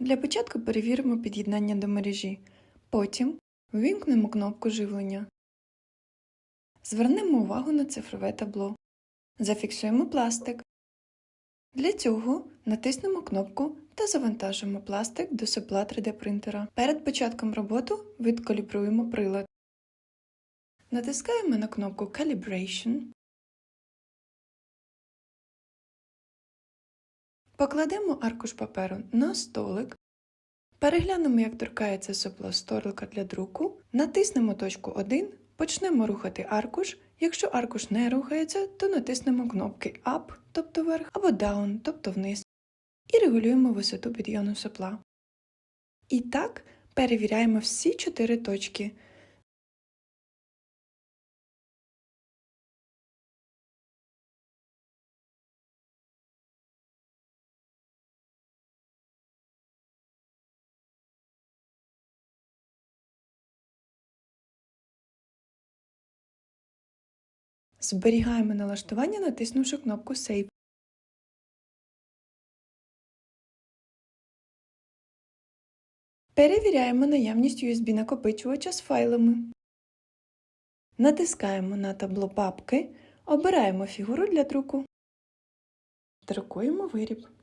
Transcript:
Для початку перевіримо під'єднання до мережі. Потім ввімкнемо кнопку живлення. Звернемо увагу на цифрове табло. Зафіксуємо пластик. Для цього натиснемо кнопку та завантажимо пластик до сопла 3D принтера. Перед початком роботи відкалібруємо прилад. Натискаємо на кнопку Calibration. Покладемо аркуш паперу на столик. Переглянемо, як торкається сопло столика для друку. Натиснемо точку 1, почнемо рухати аркуш. Якщо аркуш не рухається, то натиснемо кнопки Up, тобто вверх, або Down, тобто вниз, і регулюємо висоту підйому сопла. І так перевіряємо всі чотири точки. Зберігаємо налаштування, натиснувши кнопку Save. Перевіряємо наявність USB-накопичувача з файлами. Натискаємо на табло папки, обираємо фігуру для друку. Друкуємо виріб.